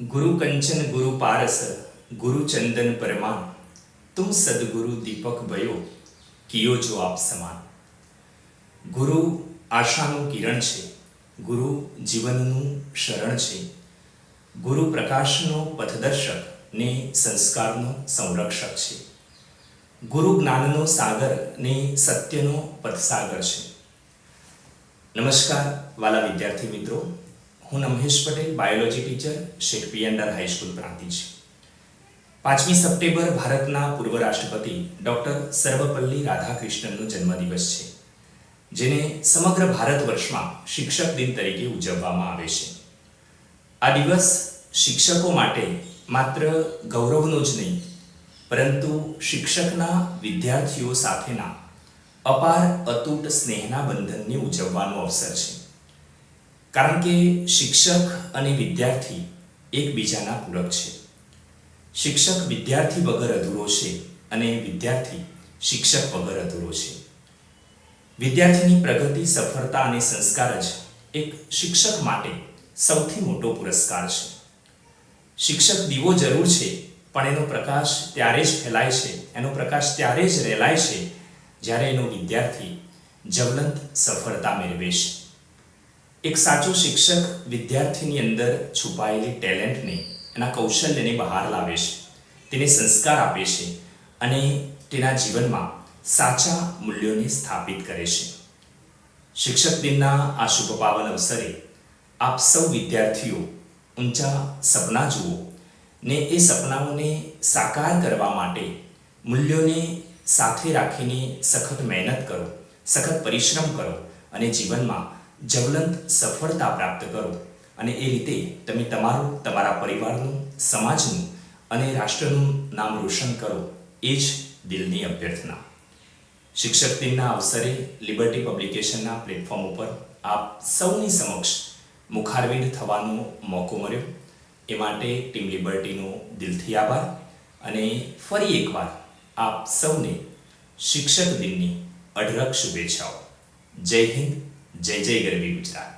ગુરુ કંચન ગુરુ પારસ ગુરુ ચંદન પરમાન તું સદગુરુ દીપક ભયો કિયો જો આપ સમાન ગુરુ આશાનું કિરણ છે ગુરુ જીવનનું શરણ છે ગુરુ પ્રકાશનો પથદર્શક ને સંસ્કારનો સંરક્ષક છે ગુરુ જ્ઞાનનો સાગર ને સત્યનો પથસાગર છે નમસ્કાર વાલા વિદ્યાર્થી મિત્રો હું નમહેશ પટેલ બાયોલોજી ટીચર શેખ પિયન્ડર હાઈસ્કૂલ પ્રાંતિજ. પાંચમી સપ્ટેમ્બર ભારતના પૂર્વ રાષ્ટ્રપતિ ડૉક્ટર સર્વપલ્લી રાધાકૃષ્ણનનો જન્મદિવસ છે, જેને સમગ્ર ભારત વર્ષમાં શિક્ષક દિન તરીકે ઉજવવામાં આવે છે. આ દિવસ શિક્ષકો માટે માત્ર ગૌરવનો જ નહીં, પરંતુ શિક્ષકના વિદ્યાર્થીઓ સાથેના અપાર અતૂટ સ્નેહના બંધનને ઉજવવાનો અવસર છે. કારણ કે શિક્ષક અને વિદ્યાર્થી એકબીજાના પૂરક છે. શિક્ષક વિદ્યાર્થી વગર અધૂરો છે અને વિદ્યાર્થી શિક્ષક વગર અધૂરો છે. વિદ્યાર્થીની પ્રગતિ, સફળતા અને સંસ્કાર જ એક શિક્ષક માટે સૌથી મોટો પુરસ્કાર છે. શિક્ષક દીવો જરૂર છે, પણ એનો પ્રકાશ ત્યારે જ ફેલાય છે, એનો પ્રકાશ ત્યારે જ રેલાય છે જ્યારે એનો વિદ્યાર્થી જવલંત સફળતા મેળવે છે. એક સાચો શિક્ષક વિદ્યાર્થીની અંદર છુપાયેલી ટેલેન્ટને, એના કૌશલ્યને બહાર લાવે છે. તેને સંસ્કાર આપે છે અને તેના જીવનમાં સાચા મૂલ્યોને સ્થાપિત કરે છે. શિક્ષક દિનના આ શુભ પાવન અવસરે આપ સૌ વિદ્યાર્થીઓ ઊંચા સપના જુઓ ને એ સપનાઓને સાકાર કરવા માટે મૂલ્યોને સાથે રાખીને સખત મહેનત કરો, સખત પરિશ્રમ કરો અને જીવનમાં જ્વલંત સફળતા પ્રાપ્ત કરો અને એ રીતે તમે તમારું, તમારા પરિવારનું, સમાજનું અને રાષ્ટ્રનું નામ રોશન કરો. એ જ દિલની અભ્યર્થના. શિક્ષક દિનના અવસરે લિબર્ટી પબ્લિકેશનના પ્લેટફોર્મ ઉપર આપ સૌની સમક્ષ મુખારવિંદ થવાનો મોકો મળ્યો. એ માટે ટીમ લિબર્ટીનો દિલથી આભાર અને ફરી એકવાર આપ સૌને શિક્ષક દિનની અઢળક શુભેચ્છાઓ. જય હિન્દ. જય જય ગરવી ગુજરાત